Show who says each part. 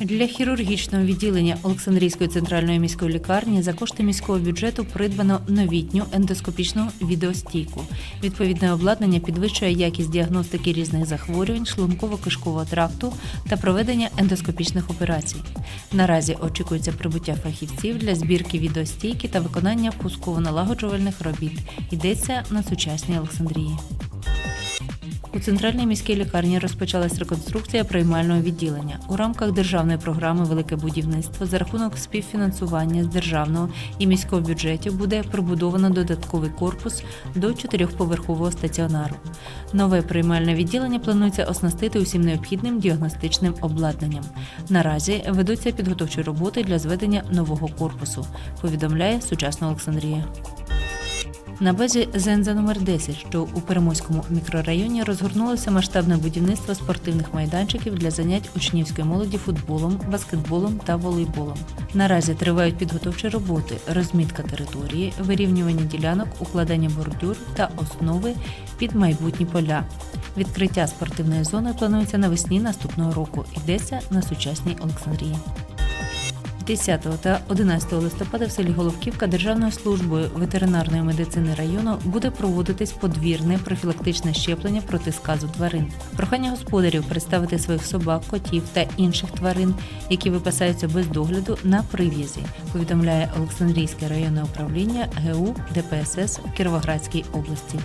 Speaker 1: Для хірургічного відділення Олександрійської центральної міської лікарні за кошти міського бюджету придбано новітню ендоскопічну відеостійку. Відповідне обладнання підвищує якість діагностики різних захворювань шлунково-кишкового тракту та проведення ендоскопічних операцій. Наразі очікується прибуття фахівців для збірки відеостійки та виконання пусково-налагоджувальних робіт. Йдеться на сучасній Олександрії. У центральній міській лікарні розпочалась реконструкція приймального відділення. У рамках державної програми Велике будівництво за рахунок співфінансування з державного і міського бюджетів буде прибудовано додатковий корпус до чотирьохповерхового стаціонару. Нове приймальне відділення планується оснастити усім необхідним діагностичним обладнанням. Наразі ведуться підготовчі роботи для зведення нового корпусу. Повідомляє сучасна Олександрія. На базі ЗНЗ номер 10, що у Перемойському мікрорайоні розгорнулося масштабне будівництво спортивних майданчиків для занять учнівської молоді футболом, баскетболом та волейболом. Наразі тривають підготовчі роботи, розмітка території, вирівнювання ділянок, укладання бордюр та основи під майбутні поля. Відкриття спортивної зони планується навесні наступного року. Йдеться на сучасній Олександрії. 10 та 11 листопада в селі Головківка Державною службою ветеринарної медицини району буде проводитись подвірне профілактичне щеплення проти сказу тварин. Прохання господарів представити своїх собак, котів та інших тварин, які випасаються без догляду на прив'язі. Повідомляє Олександрійське районне управління ГУ ДПСС в Кіровоградській області.